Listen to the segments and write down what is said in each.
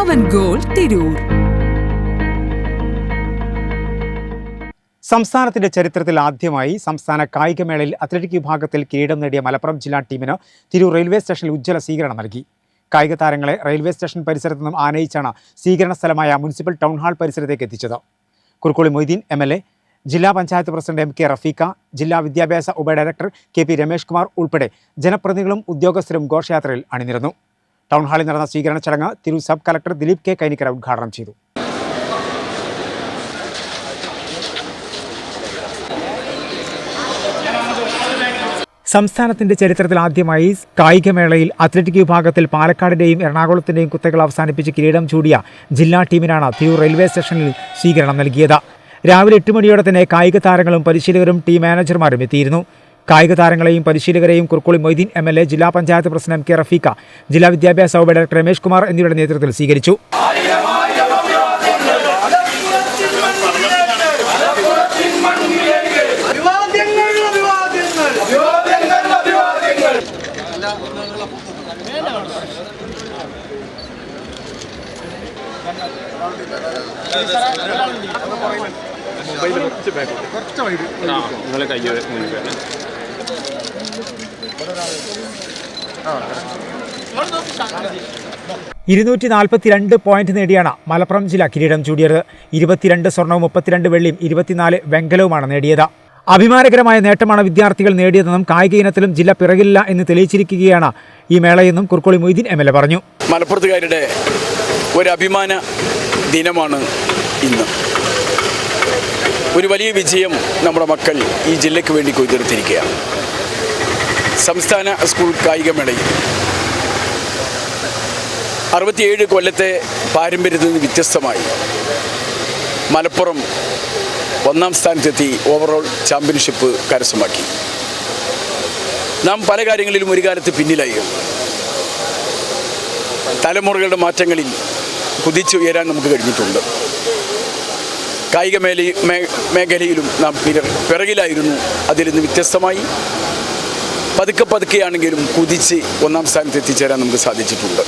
പവൻ goal Tirur. സംസ്ഥാനത്തിന്റെ ചരിത്രത്തിൽ ആദ്യമായി സംസ്ഥാന കായികമേളയിൽ അത്ലറ്റിക് വിഭാഗത്തിൽ കിരീടം നേടിയ മലപ്പുറം ജില്ലാ ടീമിന് തിരൂർ റെയിൽവേ സ്റ്റേഷനിൽ ഉജ്ജ്വല സ്വീകരണം നൽകി. കായിക താരങ്ങളെ റെയിൽവേ സ്റ്റേഷൻ പരിസരത്തു നിന്നും ആനയിച്ചാണ് സ്വീകരണ സ്ഥലമായ മുനിസിപ്പൽ ടൗൺ ഹാൾ പരിസരത്തേക്ക് എത്തിച്ചത്. Kurukkoli Moideen M L A ജില്ലാ panchayat president M K Rafeeq ജില്ലാ വിദ്യാഭ്യാസ ഉപഡയറക്ടർ കെ പി രമേഷ് കുമാർ ഉൾപ്പെടെ ജനപ്രതിനിധികളും ഉദ്യോഗസ്ഥരും ഘോഷയാത്രയിൽ അണിനിരന്നു. ടൗൺ ഹാളിൽ നടന്ന സ്വീകരണ ചടങ്ങ് Tirur sub collector Dileep K Kainikkara ഉദ്ഘാടനം ചെയ്തു. സംസ്ഥാനത്തിന്റെ ചരിത്രത്തിൽ ആദ്യമായി കായികമേളയിൽ അത്ലറ്റിക് വിഭാഗത്തിൽ പാലക്കാടിന്റെയും എറണാകുളത്തിന്റെയും കുത്തകൾ അവസാനിപ്പിച്ച് കിരീടം ചൂടിയ ജില്ലാ ടീമിനാണ് തിരൂർ റെയിൽവേ സ്റ്റേഷനിൽ സ്വീകരണം നൽകിയത്. രാവിലെ എട്ട് മണിയോടെ തന്നെ കായിക താരങ്ങളും പരിശീലകരും ടീം മാനേജർമാരും എത്തിയിരുന്നു. കായിക താരങ്ങളെയും പരിശീലകരെയും Kurukkoli Moideen M L A ജില്ലാ പഞ്ചായത്ത് പ്രസിഡന്റ് കെ റഫീഖ ജില്ലാ വിദ്യാഭ്യാസ വകുപ്പ് ഡയറക്ടർ രമേഷ് കുമാർ എന്നിവരുടെ നേതൃത്വത്തിൽ സ്വീകരിച്ചു. കുറച്ച് അഭിവാദ്യങ്ങൾ നിങ്ങളെ കയ്യോ ഇരുന്നൂറ്റി നാൽപ്പത്തിരണ്ട് പോയിന്റ് നേടിയാണ് മലപ്പുറം ജില്ല കിരീടം ചൂടിയത്. ഇരുപത്തിരണ്ട് സ്വർണവും മുപ്പത്തിരണ്ട് വെള്ളിയും ഇരുപത്തിനാല് വെങ്കലവുമാണ് നേടിയത്. അഭിമാനകരമായ നേട്ടമാണ് വിദ്യാർത്ഥികൾ നേടിയതെന്നും കായിക ഇനത്തിലും ജില്ല പിറകില്ല എന്ന് തെളിയിച്ചിരിക്കുകയാണ് ഈ മേളയെന്നും Kurukkoli Moideen M L A പറഞ്ഞു. മലപ്പുറത്തുകാരുടെ ഒരു അഭിമാന ദിനമാണ് ഇന്ന്. ഒരു വലിയ വിജയം നമ്മുടെ മക്കൾ ഈ ജില്ലയ്ക്ക് വേണ്ടി കൊയ്തെടുത്തിരിക്കുകയാണ് സംസ്ഥാന സ്കൂൾ കായികമേളയിൽ അറുപത്തിയേഴ് കൊല്ലത്തെ പാരമ്പര്യത്തിൽ നിന്ന് വ്യത്യസ്തമായി മലപ്പുറം ഒന്നാം സ്ഥാനത്തെത്തി ഓവറോൾ ചാമ്പ്യൻഷിപ്പ് കരസ്ഥമാക്കി. നാം പല കാര്യങ്ങളിലും ഒരു കാലത്ത് പിന്നിലായിരുന്നു തലമുറകളുടെ മാറ്റങ്ങളിൽ കുതിച്ചുയരാൻ നമുക്ക് കഴിഞ്ഞിട്ടുണ്ട്. കായിക മേല മേ- മേഖലയിലും നാം പിര പിറകിലായിരുന്നു. അതിൽ നിന്ന് വ്യത്യസ്തമായി പതുക്കെ പതുക്കെയാണെങ്കിലും കുതിച്ച് ഒന്നാം സ്ഥാനത്ത് എത്തിച്ചേരാൻ നമുക്ക് സാധിച്ചിട്ടുണ്ട്.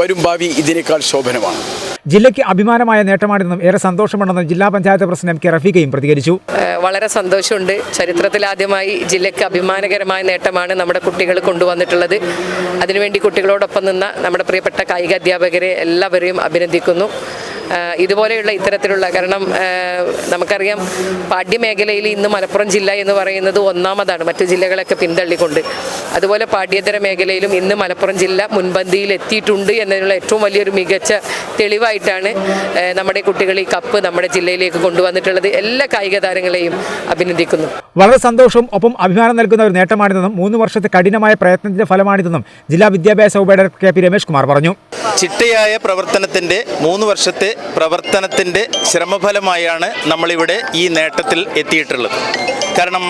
വരും ഭാവി ഇതിനേക്കാൾ ശോഭനമാണ്. ജില്ലയ്ക്ക് അഭിമാനമായ നേട്ടമാണിതെന്നും ഏറെ സന്തോഷമുണ്ടെന്നും ജില്ലാ പഞ്ചായത്ത് പ്രസിഡന്റ് എം കെ റഫീഖയും പ്രതികരിച്ചു. വളരെ സന്തോഷമുണ്ട്. ചരിത്രത്തിൽ ആദ്യമായി ജില്ലയ്ക്ക് അഭിമാനകരമായ നേട്ടമാണ് നമ്മുടെ കുട്ടികൾ കൊണ്ടുവന്നിട്ടുള്ളത്. അതിനുവേണ്ടി കുട്ടികളോടൊപ്പം നിന്ന നമ്മുടെ പ്രിയപ്പെട്ട കായിക അധ്യാപകരെ എല്ലാവരെയും അഭിനന്ദിക്കുന്നു. ഇതുപോലെയുള്ള ഇത്തരത്തിലുള്ള കാരണം നമുക്കറിയാം പാഠ്യമേഖലയിൽ ഇന്ന് മലപ്പുറം ജില്ല എന്ന് പറയുന്നത് ഒന്നാമതാണ്. മറ്റു ജില്ലകളൊക്കെ പിന്തള്ളിക്കൊണ്ട്. അതുപോലെ പാഠ്യേതര മേഖലയിലും ഇന്ന് മലപ്പുറം ജില്ല മുൻപന്തിയിൽ എത്തിയിട്ടുണ്ട് എന്നതിനുള്ള ഏറ്റവും വലിയൊരു മികച്ച തെളിവായിട്ടാണ് നമ്മുടെ കുട്ടികൾ ഈ കപ്പ് നമ്മുടെ ജില്ലയിലേക്ക് കൊണ്ടുവന്നിട്ടുള്ളത്. എല്ലാ കായിക താരങ്ങളെയും അഭിനന്ദിക്കുന്നു. വളരെ സന്തോഷവും ഒപ്പം അഭിമാനം നൽകുന്ന ഒരു നേട്ടമാണിതെന്നും മൂന്ന് വർഷത്തെ കഠിനമായ പ്രയത്നത്തിന്റെ ഫലമാണിതെന്നും ജില്ലാ വിദ്യാഭ്യാസ വകുപ്പ് director K P Ramesh Kumar പറഞ്ഞു. ചിട്ടയായ പ്രവർത്തനത്തിന്റെ മൂന്ന് വർഷത്തെ പ്രവർത്തനത്തിന്റെ ശ്രമഫലമായാണ് നമ്മളിവിടെ ഈ നേട്ടത്തിൽ എത്തിയിട്ടുള്ളത്. കാരണം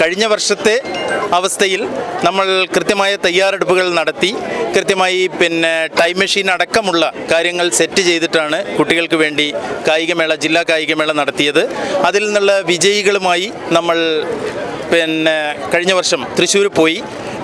കഴിഞ്ഞ വർഷത്തെ അവസ്ഥയിൽ നമ്മൾ കൃത്യമായ തയ്യാറെടുപ്പുകൾ നടത്തി കൃത്യമായി പിന്നെ ടൈം മെഷീൻ അടക്കമുള്ള കാര്യങ്ങൾ സെറ്റ് ചെയ്തിട്ടാണ് കുട്ടികൾക്ക് വേണ്ടി കായികമേള ജില്ലാ കായികമേള നടത്തിയത്. അതിൽ നിന്നുള്ള വിജയികളുമായി നമ്മൾ പിന്നെ കഴിഞ്ഞ വർഷം തൃശ്ശൂർ പോയി.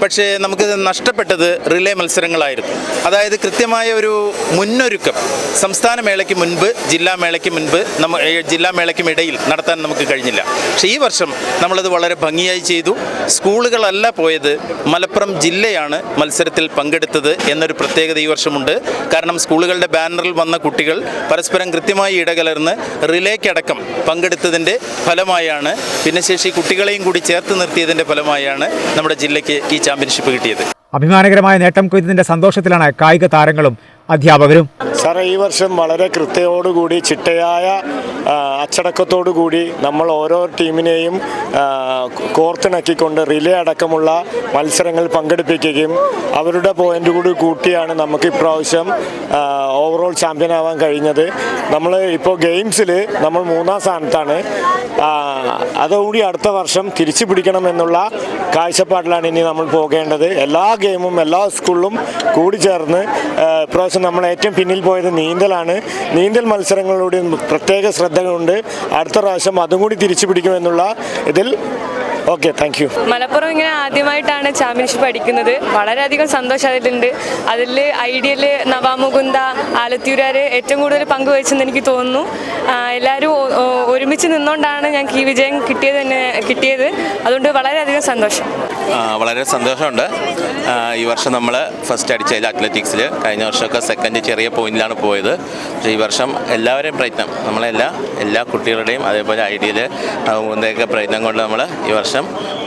പക്ഷേ നമുക്ക് നഷ്ടപ്പെട്ടത് റിലേ മത്സരങ്ങളായിരുന്നു. അതായത് കൃത്യമായ ഒരു മുന്നൊരുക്കം. സംസ്ഥാന മേളയ്ക്ക് മുൻപ് ജില്ലാ മേളയ്ക്ക് മുൻപ് നമ്മ ജില്ലാ മേളയ്ക്കും ഇടയിൽ നടത്താൻ നമുക്ക് കഴിഞ്ഞില്ല. പക്ഷേ ഈ വർഷം നമ്മളത് വളരെ ഭംഗിയായി ചെയ്തു. സ്കൂളുകളല്ല പോയത് മലപ്പുറം ജില്ലയാണ് മത്സരത്തിൽ പങ്കെടുത്തത് എന്നൊരു പ്രത്യേകത ഈ വർഷമുണ്ട്. കാരണം സ്കൂളുകളുടെ ബാനറിൽ വന്ന കുട്ടികൾ പരസ്പരം കൃത്യമായി ഇടകലർന്ന് റിലേക്കടക്കം പങ്കെടുത്തതിന്റെ ഫലമായാണ്. ഭിന്നശേഷി കുട്ടികളെയും കൂടി ചേർത്ത് നിർത്തിയതിന്റെ ഫലമായാണ് നമ്മുടെ ജില്ലയ്ക്ക് ഈ ചാമ്പ്യൻഷിപ്പ് കിട്ടിയത്. അഭിമാനകരമായ നേട്ടം കൊയ്തതിന്റെ സന്തോഷത്തിലാണ് കായിക താരങ്ങളും അധ്യാപകരും. സാറേ ഈ വർഷം വളരെ കൃത്യയോടുകൂടി ചിട്ടയായ അച്ചടക്കത്തോടുകൂടി നമ്മൾ ഓരോ ടീമിനെയും കോർത്തിണക്കിക്കൊണ്ട് റിലേ അടക്കമുള്ള മത്സരങ്ങൾ പങ്കെടുപ്പിക്കുകയും അവരുടെ പോയിന്റ് കൂടി കൂട്ടിയാണ് നമുക്ക് ഇപ്രാവശ്യം ഓവറോൾ ചാമ്പ്യൻ ആവാൻ കഴിഞ്ഞത്. നമ്മൾ ഇപ്പോൾ ഗെയിംസിൽ നമ്മൾ മൂന്നാം സ്ഥാനത്താണ്. അതോടി അടുത്ത വർഷം തിരിച്ചു പിടിക്കണം എന്നുള്ള കാഴ്ചപ്പാടിലാണ് ഇനി നമ്മൾ പോകേണ്ടത്. എല്ലാ ഗെയിമും എല്ലാ സ്കൂളിലും കൂടി ചേർന്ന് ആ, ഇപ്രാവശ്യം നമ്മൾ ഏറ്റവും പിന്നിൽ പോയത് നീന്തലാണ്. നീന്തൽ മത്സരങ്ങളിലൂടെ പ്രത്യേക ശ്രദ്ധകളുണ്ട്. അടുത്ത പ്രാവശ്യം അതും കൂടി തിരിച്ചു പിടിക്കുമെന്നുള്ള ഇതിൽ ഓക്കെ താങ്ക് യു മലപ്പുറം ഇങ്ങനെ ആദ്യമായിട്ടാണ് ചാമ്പ്യൻഷിപ്പ് അടിക്കുന്നത്. വളരെയധികം സന്തോഷമായിട്ടുണ്ട് അതിൽ ഐഡിയൽ നവാമുകുന്ദ ആലത്തൂരാർ ഏറ്റവും കൂടുതൽ പങ്കുവഹിച്ചെന്ന് എനിക്ക് തോന്നുന്നു. എല്ലാവരും ഒരുമിച്ച് നിന്നുകൊണ്ടാണ് ഞങ്ങൾക്ക് ഈ വിജയം കിട്ടിയത് തന്നെ കിട്ടിയത്. അതുകൊണ്ട് വളരെയധികം സന്തോഷം. വളരെ സന്തോഷമുണ്ട്. ഈ വർഷം നമ്മൾ ഫസ്റ്റ് അടിച്ചതിൽ അത്ലറ്റിക്സിൽ കഴിഞ്ഞ വർഷമൊക്കെ സെക്കൻഡ് ചെറിയ പോയിന്റിലാണ് പോയത്. പക്ഷേ ഈ വർഷം എല്ലാവരെയും പ്രയത്നം നമ്മളെല്ലാ എല്ലാ കുട്ടികളുടെയും അതേപോലെ ഐഡിയയിൽ മുന്തൊക്കെ പ്രയത്നം കൊണ്ട് നമ്മൾ ഈ വർഷം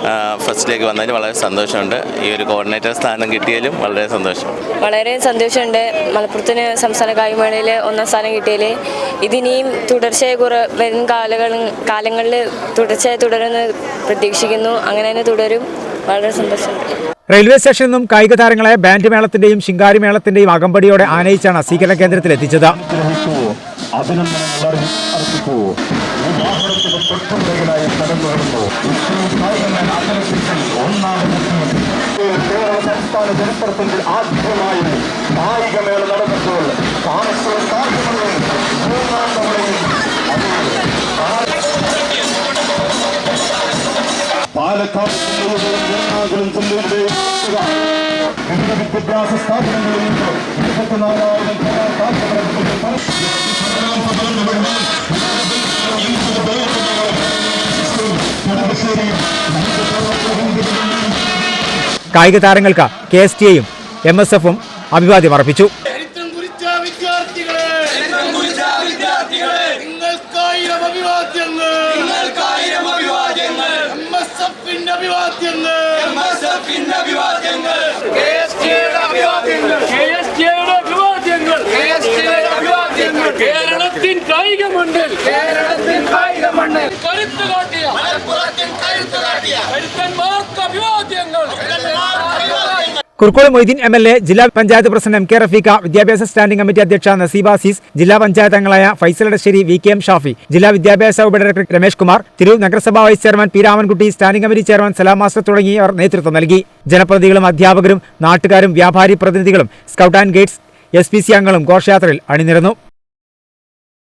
ആ, ഫസ്റ്റിലേക്ക് വന്നതിൽ വളരെ സന്തോഷമുണ്ട്. ഈ ഒരു കോർഡിനേറ്റർ സ്ഥാനം കിട്ടിയതിലും വളരെ സന്തോഷം. വളരെ സന്തോഷമുണ്ട്. മലപ്പുറത്തിന് സംസ്ഥാന കായികമേളയിൽ ഒന്നാം സ്ഥാനം കിട്ടിയതിൽ ഇതിനിയും തുടർച്ചയായി കുറേ വരും കാലങ്ങളും കാലങ്ങളിൽ തുടർച്ചയായി തുടരുമെന്ന് പ്രതീക്ഷിക്കുന്നു. അങ്ങനെ തന്നെ തുടരും. വളരെ സന്തോഷമുണ്ട്. റെയിൽവേ സ്റ്റേഷനിൽ നിന്നും കായിക താരങ്ങളെ ബാൻഡ് മേളത്തിന്റെയും ശിങ്കാരി മേളത്തിന്റെയും അകമ്പടിയോടെ ആനയിച്ചാണ് സ്വീകരണ കേന്ദ്രത്തിൽ എത്തിച്ചത്. അഭിനന്ദനങ്ങൾ അർപ്പിക്കൂ ഈ വാഹനത്തിന് തൊട്ടുപിറകിലായി കടന്നു വരുന്നു കേരള സംസ്ഥാന ചരിത്രത്തിന്റെ ആദ്യമായി കായികമേള നടന്നപ്പോൾ കാലത്തുള്ള കായികമേള മൂന്നാം പാലക്കാട് എറണാകുളം ജില്ലയുടെയും വിവിധ വിദ്യാഭ്യാസ സ്ഥാപനങ്ങളിൽ നിന്ന് ഇരുപത്തിനാലായിരം കായിക താരങ്ങൾക്ക് കെ എസ് ടിയും എം എസ് എഫും അഭിവാദ്യം അർപ്പിച്ചു. ചരിത്രം കുറിച്ച വിദ്യാർത്ഥികളെ ചരിത്രം കുറിച്ച വിദ്യാർത്ഥികളെ നിങ്ങൾക്കായിരം അഭിവാദ്യങ്ങൾ. അഭിവാദ്യങ്ങൾ. കായിക മണ്ണിൽ. കേരളത്തിൽ കായിക മണ്ണിൽ. കരുത്തു കാട്ടിയ. മലപ്പുറത്തിൻ കരുത്ത് കാട്ടിയ. കരുത്തന്മാർക്ക് അഭിവാദ്യങ്ങൾ. അഭിവാദ്യങ്ങൾ. മൊയ്തീൻ എം എൽ എ ജില്ലാ panchayat president M K Rafeeqa വിദ്യാഭ്യാസ സ്റ്റാൻഡിംഗ് കമ്മിറ്റി അധ്യക്ഷ നസീബ അസീസ് ജില്ലാ പഞ്ചായത്ത് അംഗങ്ങളായ Faisal Adassery V K M Shafi ജില്ലാ വിദ്യാഭ്യാസ ഉപ ഡയറക്ടർ രമേഷ് കുമാർ തിരൂർ നഗരസഭാ vice chairman P Ramankutty standing committee chairman Salam master തുടങ്ങിയവർ നേതൃത്വം നൽകി. ജനപ്രതിനിധികളും അധ്യാപകരും നാട്ടുകാരും വ്യാപാരി പ്രതിനിധികളും scout and guides S P C അംഗങ്ങളും ഘോഷയാത്രയിൽ അണിനിരന്നു.